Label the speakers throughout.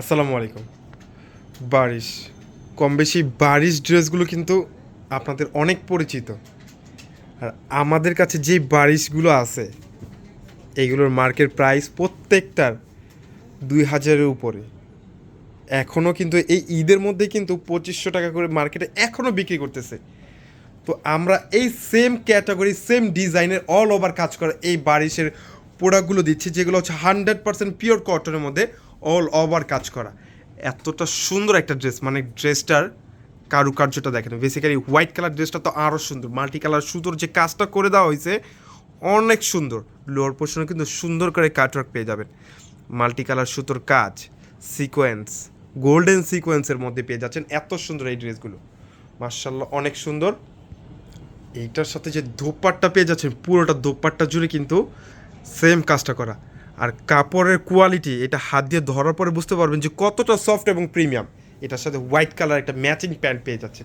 Speaker 1: আসসালামু আলাইকুম। বারিশ। কম বেশি বারিশ ড্রেসগুলো কিন্তু আপনাদের অনেক পরিচিত। আর আমাদের কাছে যে বারিশগুলো আছে, এগুলোর মার্কেট প্রাইস প্রত্যেকটার দুই হাজারের উপরে। এখনও কিন্তু এই ঈদের মধ্যে কিন্তু পঁচিশশো টাকা করে মার্কেটে এখনও বিক্রি করতেছে। তো আমরা এই সেম ক্যাটাগরি সেম ডিজাইনের অল ওভার কাজ করা এই বারিশের প্রোডাক্টগুলো দিচ্ছি, যেগুলো হচ্ছে হান্ড্রেড পার্সেন্ট পিওর কটনের মধ্যে অল ওভার কাজ করা। এতটা সুন্দর একটা ড্রেস মানে ড্রেসটার কারুকার্যটা দেখেন। বেসিক্যালি হোয়াইট কালার ড্রেসটা তো আরও সুন্দর। মাল্টি কালার সুতোর যে কাজটা করে দেওয়া হয়েছে, অনেক সুন্দর। লোয়ার পোর্শনে কিন্তু সুন্দর করে কাটওয়ার্ক পেয়ে যাবেন। মাল্টি কালার সুতোর কাজ সিকোয়েন্স গোল্ডেন সিকোয়েন্সের মধ্যে পেয়ে যাচ্ছেন এত সুন্দর এই ড্রেসগুলো মার্শাল্লাহ অনেক সুন্দর। এইটার সাথে যে দোপাট্টা পেয়ে যাচ্ছেন, পুরোটা দোপাট্টা জুড়ে কিন্তু সেম কাজটা করা। আর কাপড়ের কোয়ালিটি এটা হাত দিয়ে ধরার পরে বুঝতে পারবেন যে কতটা সফট এবং প্রিমিয়াম এটার সাথে হোয়াইট কালার একটা ম্যাচিং প্যান্ট পেয়ে যাচ্ছে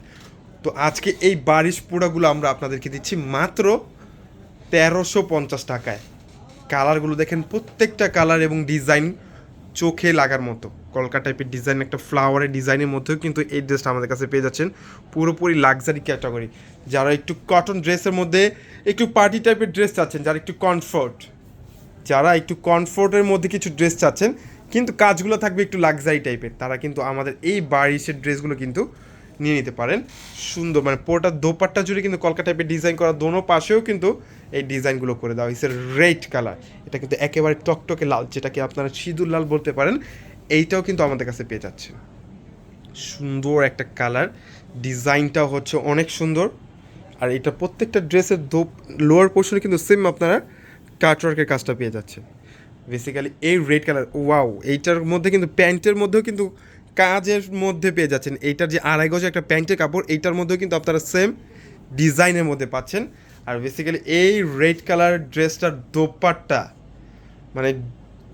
Speaker 1: তো আজকে এই বারিশ পোড়াগুলো আমরা আপনাদেরকে দিচ্ছি মাত্র তেরোশো পঞ্চাশ টাকায়। কালারগুলো দেখেন প্রত্যেকটা কালার এবং ডিজাইন চোখে লাগার মতো। কলকা টাইপের ডিজাইন একটা ফ্লাওয়ারের ডিজাইনের মধ্যেও কিন্তু এই ড্রেসটা আমাদের কাছে পেয়ে যাচ্ছেন। পুরোপুরি লাক্সারি ক্যাটাগরি যারা একটু কটন ড্রেসের মধ্যে একটু পার্টি টাইপের ড্রেস চাচ্ছেন, যারা একটু কমফোর্ট যারা একটু কমফোর্টের মধ্যে কিছু ড্রেস চাচ্ছেন, কিন্তু কাজগুলো থাকবে একটু লাক্সারি টাইপের তারা কিন্তু আমাদের এই বারিশের ড্রেসগুলো কিন্তু নিয়ে নিতে পারেন। সুন্দর মানে পুরোটা দোপাট্টা জুড়ে কিন্তু কলকা টাইপের ডিজাইন করা দোনো পাশেও কিন্তু এই ডিজাইনগুলো করে দেওয়া হয়েছে। রেড কালার এটা কিন্তু একেবারে টকটকে লাল, যেটাকে আপনারা সিঁদুর লাল বলতে পারেন, এইটাও কিন্তু আমাদের কাছে পেয়ে যাচ্ছে সুন্দর একটা কালার ডিজাইনটাও হচ্ছে অনেক সুন্দর। আর এটা প্রত্যেকটা ড্রেসের দো লোয়ার পোর্শনে কিন্তু সেম আপনারা কাটওয়ার্কের কাজটা পেয়ে যাচ্ছে। বেসিক্যালি এই রেড কালার ওয়াও এইটার মধ্যে কিন্তু প্যান্টের মধ্যেও কিন্তু কাজের মধ্যে পেয়ে যাচ্ছেন। এইটার যে আড়াই গজে একটা প্যান্টের কাপড়, এইটার মধ্যেও কিন্তু আপনারা সেম ডিজাইনের মধ্যে পাচ্ছেন। আর বেসিক্যালি এই রেড কালার ড্রেসটার দোপাট্টা মানে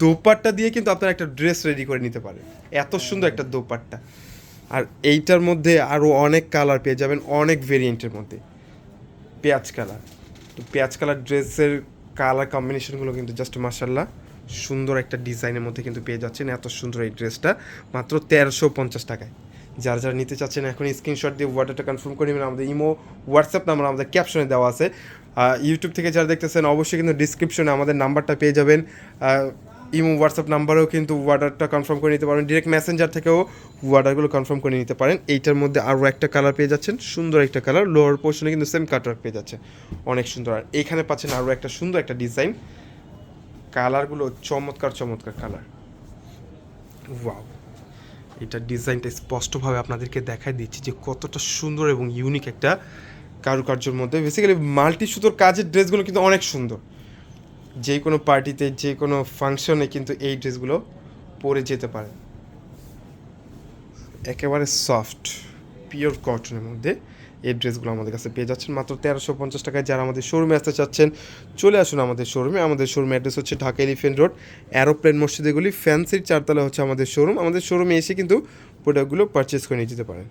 Speaker 1: দোপাট্টা দিয়ে কিন্তু আপনারা একটা ড্রেস রেডি করে নিতে পারেন। এত সুন্দর একটা দোপাট্টা। আর এইটার মধ্যে আরও অনেক কালার পেয়ে যাবেন, অনেক ভেরিয়েন্টের মধ্যে। পেঁয়াজ কালার তো পেঁয়াজ কালার ড্রেসের কালার কম্বিনেশনগুলো কিন্তু জাস্ট মার্শাল্লাহ সুন্দর একটা ডিজাইনের মধ্যে কিন্তু পেয়ে যাচ্ছেন। এত সুন্দর এই ড্রেসটা। মাত্র তেরোশো পঞ্চাশ টাকায়। যারা যারা নিতে চাচ্ছেন এখন স্ক্রিনশট দিয়ে অর্ডারটা কনফার্ম করে নেবেন। আমাদের ইমো হোয়াটসঅ্যাপ নাম্বার আমাদের ক্যাপশনে দেওয়া আছে। ইউটিউব থেকে যারা দেখতেছেন, অবশ্যই কিন্তু ডিসক্রিপশনে আমাদের নাম্বারটা পেয়ে যাবেন। ইমো হোয়াটসঅ্যাপ নাম্বারেও কিন্তু অর্ডারটা কনফার্ম করে নিতে পারেন। ডিরেক্ট মেসেঞ্জার থেকেও অর্ডারগুলো কনফার্ম করে নিতে পারেন। এইটার মধ্যে আরও একটা কালার পেয়ে যাচ্ছেন, সুন্দর একটা কালার লোয়ার পোর্শনে কিন্তু সেম কাটওয়ার্ক পেয়ে যাচ্ছে অনেক সুন্দর। আর এখানে পাচ্ছেন আরও একটা সুন্দর একটা ডিজাইন কালারগুলো চমৎকার চমৎকার কালার ওয়াও এটার ডিজাইনটা স্পষ্টভাবে আপনাদেরকে দেখাই দিচ্ছি যে কতটা সুন্দর এবং ইউনিক একটা কারুকার্যের মধ্যে। বেসিক্যালি মাল্টি সুতোর কাজের ড্রেসগুলো কিন্তু অনেক সুন্দর। যে কোনো পার্টিতে, যে কোনো ফাংশনে কিন্তু এই ড্রেসগুলো পরে যেতে পারে। একেবারে সফট, পিওর কটনের মধ্যে এই ড্রেসগুলো আমাদের কাছে পেয়ে যাচ্ছেন। মাত্র তেরোশো পঞ্চাশ টাকায় যারা আমাদের শোরুমে আসতে চাচ্ছেন, চলে আসুন আমাদের শোরুমে। আমাদের শোরুমে অ্যাড্রেস হচ্ছে ঢাকা এলিফেন্ট রোড, অ্যারোপ্লেন মসজিদেগুলি ফ্যান্সির চারতলা হচ্ছে আমাদের শোরুম। আমাদের শোরুমে এসে কিন্তু প্রোডাক্টগুলো পারচেস করে নিয়ে যেতে পারেন।